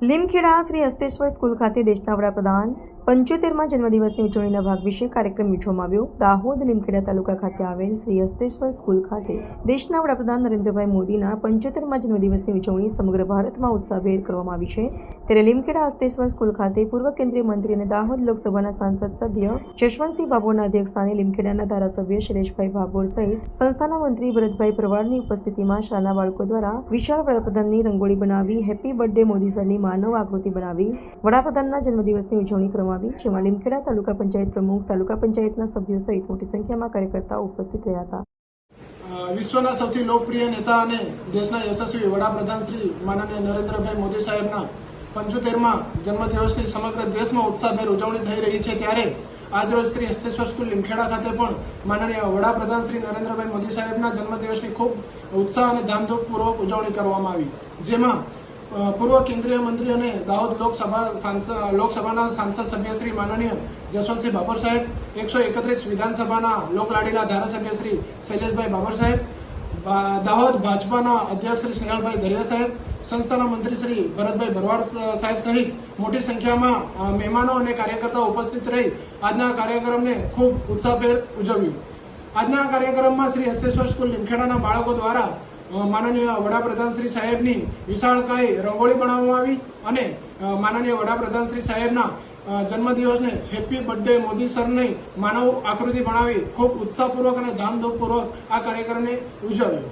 Limkheda Shri Hasteshwar school ખાતે દેશના વડાપ્રધાન પંચોતેરમાં જન્મદિવસની ઉજવણીના ભાગ વિશે કાર્યક્રમ યોજવામાં આવ્યો. દાહોદ લીમખેડા તાલુકા ખાતે આવેલ શ્રી હસ્તેશ્વર સ્કૂલ ખાતે દેશના વડાપ્રધાન નરેન્દ્રભાઈ મોદીના પંચોતેરમાં જન્મદિવસની ઉજવણી સમગ્ર ભારતમાં ઉત્સાહભેર કરવામાં આવી છે. ત્યારે લીમખેડા હસ્તેશ્વર સ્કૂલ ખાતે પૂર્વ કેન્દ્રીય મંત્રી અને દાહોદ લોકસભાના સાંસદ સભ્ય જશવંતસિંહ ભાભોરના અધ્યક્ષસ્થાને લીમખેડાના ધારાસભ્ય શૈલેષભાઈ ભાભોર સહિત સંસ્થાના મંત્રી ભરતભાઈ પ્રવાળની ઉપસ્થિતિમાં શાળાના બાળકો દ્વારા વિશાળ વડાપ્રધાનની રંગોળી બનાવી હેપી બર્થડે મોદી સરની માનવ આકૃતિ બનાવી વડાપ્રધાનના જન્મદિવસની ઉજવણી કરવામાં આવી, જેમાં લીમખેડા તાલુકા પંચાયત પ્રમુખ, તાલુકા પંચાયતના સભ્યો સહિત મોટી સંખ્યામાં કાર્યકર્તાઓ ઉપસ્થિત રહ્યા હતા. વિશ્વના સૌથી લોકપ્રિય નેતા અને દેશના યશસ્વી વડાપ્રધાન શ્રી માનનીય નરેન્દ્રભાઈ મોદી સાહેબના પંચોતેરમાં જન્મદિવસની સમગ્ર દેશમાં ઉત્સાહભેર ઉજવણી થઈ રહી છે ત્યારે આજરોજ શ્રી હસ્તેશ્વર સ્કૂલ લીમખેડા ખાતે પણ માનનીય વડાપ્રધાન શ્રી નરેન્દ્રભાઈ મોદી સાહેબના જન્મદિવસની ખૂબ ઉત્સાહ અને ધામધૂમપૂર્વક ઉજવણી કરવામાં આવી, જેમાં પૂર્વ કેન્દ્રીય મંત્રી અને દાહોદ લોકસભા સાંસદ લોકસભાના સાંસદ સભ્ય શ્રી માનનીય જસવંતસિંહ બાબર સાહેબ, એકસો એકત્રીસ વિધાનસભાના લોકલાડીલા ધારાસભ્ય શ્રી શૈલેષભાઈ બાબર સાહેબ દાહોદ ભાજપાના અધ્યક્ષ શ્રી સ્નેહલભાઈ દરિયા સાહેબ, સંસ્થાના મંત્રી શ્રી ભરતભાઈ ભરવાડ સાહેબ સહિત મોટી સંખ્યામાં મહેમાનો અને કાર્યકર્તાઓ ઉપસ્થિત રહી આજના કાર્યક્રમને ખૂબ ઉત્સાહભેર ઉજવ્યું. આજના કાર્યક્રમમાં શ્રી હસ્તેશ્વર સ્કૂલ લીમખેડાના બાળકો દ્વારા માનનીય વડાપ્રધાન શ્રી સાહેબની વિશાળકાય રંગોળી બનાવવામાં આવી અને માનનીય વડાપ્રધાન શ્રી સાહેબના જન્મદિવસને હેપી બર્થડે મોદી સરની માનવ આકૃતિ બનાવી ખૂબ ઉત્સાહપૂર્વક અને ધામધૂમપૂર્વક આ કાર્યક્રમને ઉજવ્યો.